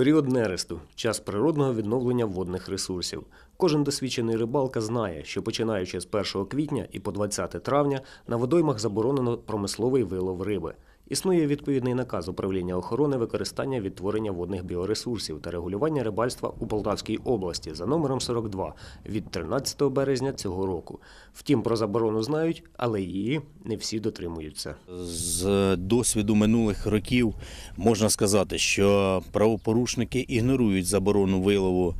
Період нересту час природного відновлення водних ресурсів. Кожен досвідчений рибалка знає, що починаючи з 1 квітня і по 20 травня на водоймах заборонено промисловий вилов риби. Існує відповідний наказ управління охорони використання відтворення водних біоресурсів та регулювання рибальства у Полтавській області за номером 42 від 13 березня цього року. Втім, про заборону знають, але її не всі дотримуються. З досвіду минулих років можна сказати, що правопорушники ігнорують заборону вилову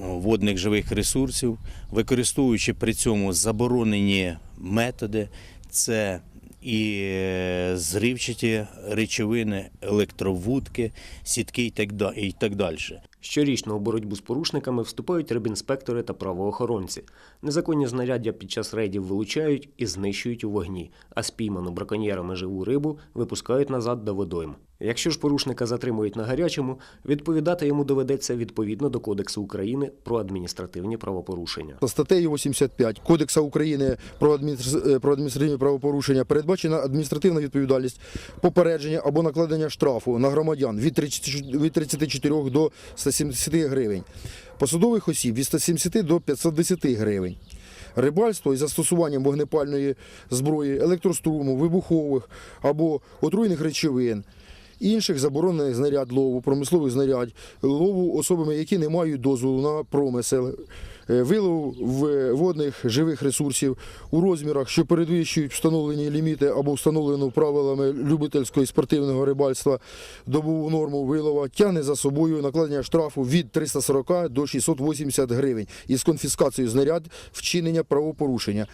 водних живих ресурсів, використовуючи при цьому заборонені методи. Це і е, зривчаті речовини, електровудки, сітки і так да- і так далі. Щорічно у боротьбу з порушниками вступають рибінспектори та правоохоронці. Незаконні знаряддя під час рейдів вилучають і знищують у вогні, а спійману браконьєрами живу рибу випускають назад до водойм. Якщо ж порушника затримують на гарячому, відповідати йому доведеться відповідно до Кодексу України про адміністративні правопорушення. Статтею 85 Кодексу України про, е, адміністративні правопорушення передбачена адміністративна відповідальність, попередження або накладення штрафу на громадян від 34 від 34 до 170 гривень, посадових осіб від 170 до 510 гривень. Рибальство із застосуванням вогнепальної зброї, електроструму, вибухових або отруйних речовин, інших заборонених знаряд лову, промислових знарядь, лову особами, які не мають дозволу на промисел, вилов водних живих ресурсів у розмірах, що передвищують встановлені ліміти або встановлену правилами любительського і спортивного рибальства добову норму вилова, тягне за собою накладення штрафу від 340 до 680 гривень із конфіскацією знаряд вчинення правопорушення.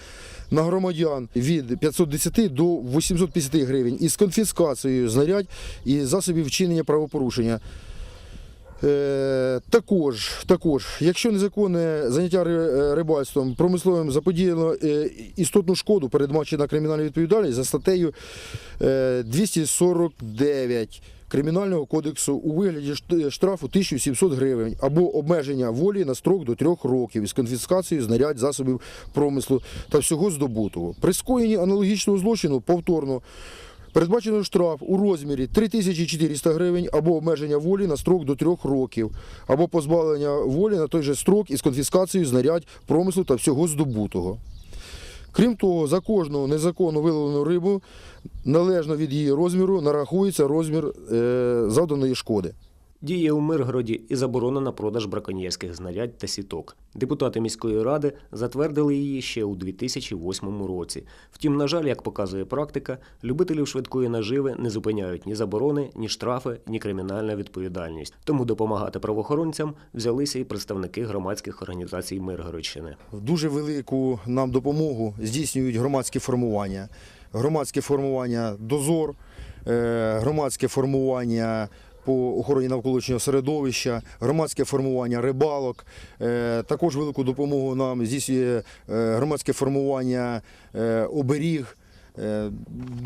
На громадян від 510 до 850 гривень із конфіскацією знарядь і засобів вчинення правопорушення. Е, також, також, якщо незаконне заняття е, рибальством промисловим заподіяно е, істотну шкоду, передбачена кримінальна відповідальність за статтею е, 249 Кримінального кодексу у вигляді шт- штрафу 1700 гривень або обмеження волі на строк до трьох років із конфіскацією знарядь засобів промислу та всього здобутого. При скоєнні аналогічного злочину повторно Передбачено штраф у розмірі 3400 гривень або обмеження волі на строк до трьох років, або позбавлення волі на той же строк із конфіскацією знарядь промислу та всього здобутого. Крім того, за кожну незаконно виловлену рибу належно від її розміру нарахується розмір е, завданої шкоди. Діє у Миргороді і заборона на продаж браконьєрських знарядь та сіток. Депутати міської ради затвердили її ще у 2008 році. Втім, на жаль, як показує практика, любителів швидкої наживи не зупиняють ні заборони, ні штрафи, ні кримінальна відповідальність. Тому допомагати правоохоронцям взялися і представники громадських організацій Миргородщини. Дуже велику нам допомогу здійснюють громадські формування. Громадське формування дозор, е, громадське формування по охороні навколишнього середовища, громадське формування рибалок. Е, Також велику допомогу нам здійснює е, громадське формування е, оберіг.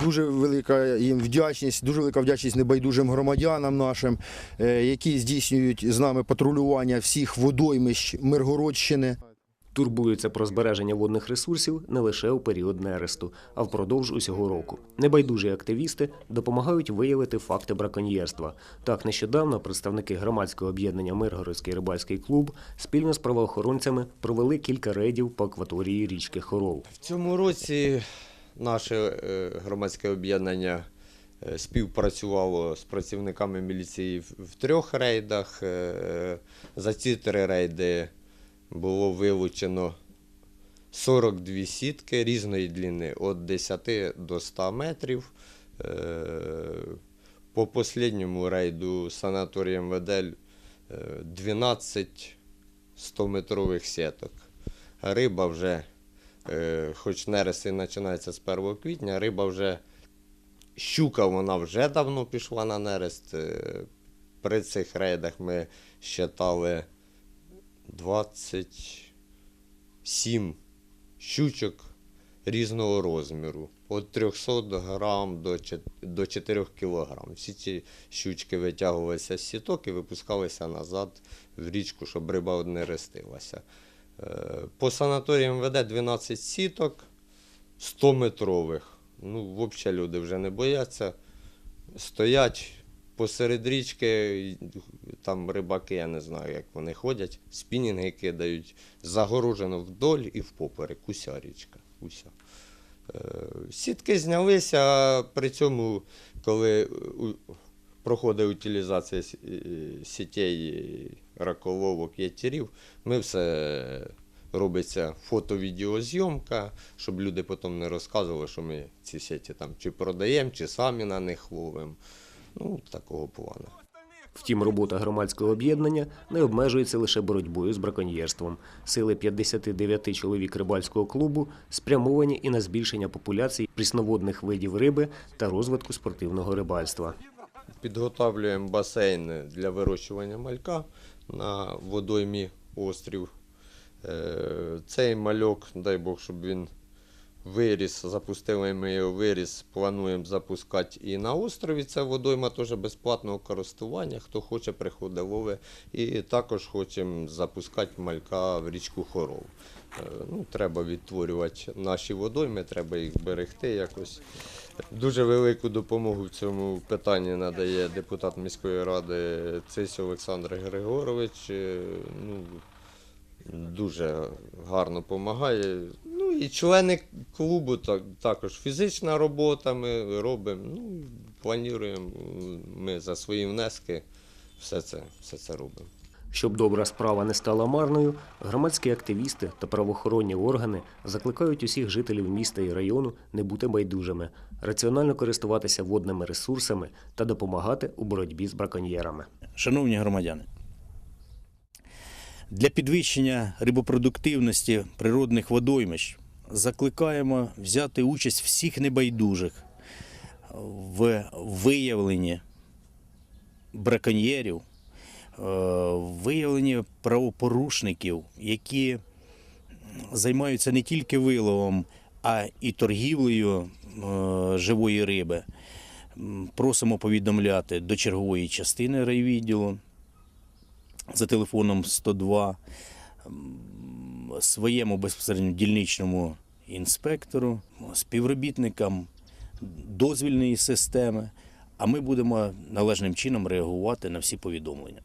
Дуже велика їм вдячність, дуже велика вдячність небайдужим громадянам нашим, які здійснюють з нами патрулювання всіх водоймищ Миргородщини. Турбуються про збереження водних ресурсів не лише у період нересту, а впродовж усього року. Небайдужі активісти допомагають виявити факти браконьєрства. Так, нещодавно представники громадського об'єднання Миргородський рибальський клуб спільно з правоохоронцями провели кілька рейдів по акваторії річки Хорол. В цьому році наше е, громадське об'єднання е, співпрацювало з працівниками міліції в- трьох рейдах. Е, За ці три рейди було вилучено 42 сітки різної длини від 10 до 100 метрів. Е, По останньому рейду санаторієм Ведель е, 12 100-метрових сіток. Риба вже Е, хоч нерест і починається з 1 квітня, риба вже щука вона вже давно пішла на нерест. При цих рейдах ми щитали 27 щучок різного розміру. Від 300 грам до 4 кілограм. Всі ці щучки витягувалися з сіток і випускалися назад в річку, щоб риба не рестилася. Е, По санаторіям веде 12 сіток 100-метрових. Ну, взагалі люди вже не бояться. Стоять посеред річки, там рибаки, я не знаю, як вони ходять, спінінги кидають, загорожено вдоль і впоперек, уся річка. Уся. Е, Сітки знялися, а при цьому, коли проходить утилізація е, сітей раколовок, ятірів, ми все робиться фото-відеозйомка, щоб люди потім не розказували, що ми ці сіті там чи продаємо, чи самі на них ловимо. Ну, такого плану. Втім, робота громадського об'єднання не обмежується лише боротьбою з браконьєрством. Сили 59 чоловік рибальського клубу спрямовані і на збільшення популяцій прісноводних видів риби та розвитку спортивного рибальства. Підготовлюємо басейн для вирощування малька на водоймі острів. Е, Цей мальок, дай Бог, щоб він виріс, запустили ми виріс, плануємо запускати і на острові. Це водойма теж безплатного користування. Хто хоче, приходить ловить. І також хочемо запускати малька в річку Хоров. Е, Ну, треба відтворювати наші водойми, треба їх берегти якось. Дуже велику допомогу в цьому питанні надає депутат міської ради Цись Олександр Григорович. Е, Ну, дуже гарно допомагає. Ну і члени клубу так, також фізична робота ми робимо. Ну, плануємо ми за свої внески все це, все це робимо. Щоб добра справа не стала марною, громадські активісти та правоохоронні органи закликають усіх жителів міста і району не бути байдужими, раціонально користуватися водними ресурсами та допомагати у боротьбі з браконьєрами. Шановні громадяни, для підвищення рибопродуктивності природних водоймищ закликаємо взяти участь всіх небайдужих в виявленні браконьєрів, е, виявленні правопорушників, які займаються не тільки виловом, а і торгівлею е, живої риби. Просимо повідомляти до чергової частини райвідділу за телефоном 102 м, своєму безпосередньо дільничному інспектору, співробітникам дозвільної системи, а ми будемо належним чином реагувати на всі повідомлення.